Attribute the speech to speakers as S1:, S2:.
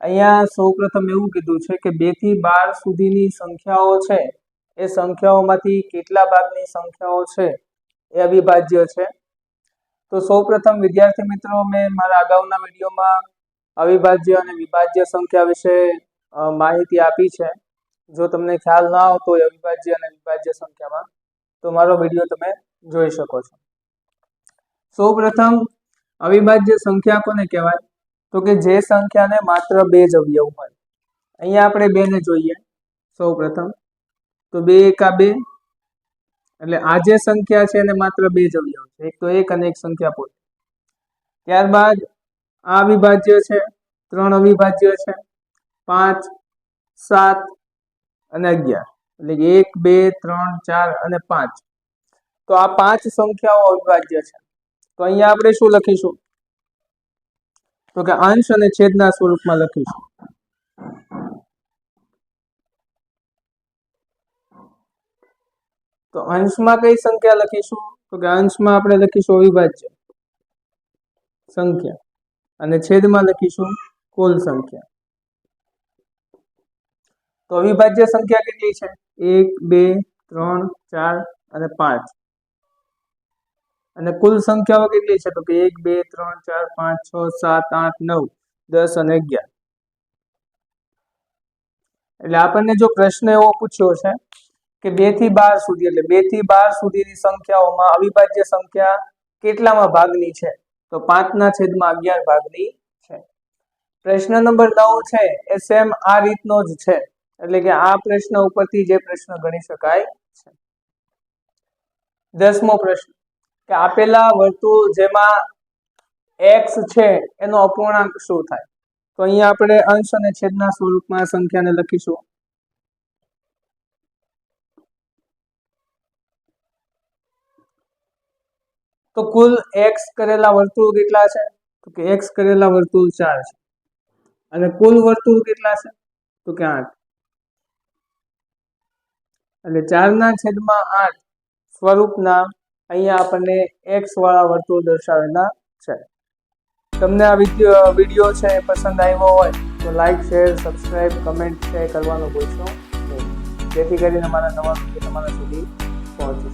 S1: અહીંયા સૌપ્રથમ એવું કીધું છે કે બેથી બાર સુધીની સંખ્યાઓ છે, એ સંખ્યાઓમાંથી કેટલા ભાગની સંખ્યાઓ છે એ અવિભાજ્ય છે. તો સૌપ્રથમ વિદ્યાર્થી મિત્રો, મેં મારા અગાઉના વિડીયોમાં અવિભાજ્ય અને વિભાજ્ય સંખ્યા વિશે માહિતી આપી છે. જો તમને ખ્યાલ ના આવતો હોય અવિભાજ્ય અને વિભાજ્ય સંખ્યામાં, તો મારો વીડિયો તમે જોઈ શકો છો. સૌપ્રથમ અવિભાજ્ય સંખ્યા કોને કહેવાય? તો કે જે સંખ્યાને માત્ર બે જ અવયવ હોય. અહીંયા આપણે બે ને જોઈએ સૌપ્રથમ તો બે એકા બે, એટલે આ જે સંખ્યા છે એને માત્ર બે જ અવયવ છે. એક તો એક અને એક સંખ્યા પોતે. ત્યારબાદ આ અવિભાજ્ય છે, ત્રણ અવિભાજ્ય છે, પાંચ, સાત અને અગિયાર. એટલે એક, બે, ત્રણ, ચાર અને પાંચ. તો આ પાંચ સંખ્યાઓ અવિભાજ્ય છે. તો અહીંયા આપણે શું લખીશું? તો કે અંશ અને છેદના સ્વરૂપમાં લખીશું. તો અંશમાં કઈ સંખ્યા લખીશું? તો કે અંશમાં આપણે લખીશું અવિભાજ્ય સંખ્યા અને છેદમાં લખીશું કુલ સંખ્યા. તો અવિભાજ્ય સંખ્યા કેટલી છે? એક, બે, ત્રણ, ચાર અને પાંચ. અને કુલ સંખ્યાઓ કેટલી છે? તો કે એક, બે, ત્રણ, ચાર, પાંચ, છ, સાત, આઠ, નવ, દસ અને અગિયાર. એટલે આપણને જો પ્રશ્ન એવો પૂછ્યો છે કે બેથી બાર સુધી, એટલે બેથી બાર સુધીની સંખ્યાઓમાં અવિભાજ્ય સંખ્યા કેટલામાં ભાગની છે? તો પાંચના છેદમાં અગિયાર ભાગની છે. પ્રશ્ન નંબર નવ છે, એ સેમ આ રીતનો જ છે. એટલે કે આ પ્રશ્ન ઉપરથી જે પ્રશ્ન ગણી શકાય છે. દસમો પ્રશ્ન. કે આપેલા વર્તુળ જેમાં એક્સ છે, એનો અપૂર્ણાંક શું થાય? તો અહીંયા આપણે અંશ અને છેદના સ્વરૂપમાં સંખ્યાને લખીશું. તો કુલ એક્સ કરેલા વર્તુળ કેટલા છે? તો કે એક્સ કરેલા વર્તુળ ચાર છે. અને કુલ વર્તુળ કેટલા છે? તો કે આઠ. એટલે ચારના છેદમાં આઠ સ્વરૂપના અહીંયા આપણને એક્સ વાળા વર્તુળ દર્શાવેલા છે. તમને આ વીડિયો છે એ પસંદ આવ્યો હોય, તો લાઇક શેર સબસ્ક્રાઈબ કમેન્ટ છે કરવાનું ભૂલશો નહીં. જેથી કરીને મારા નવા વીડિયો તમારા સુધી પહોંચી.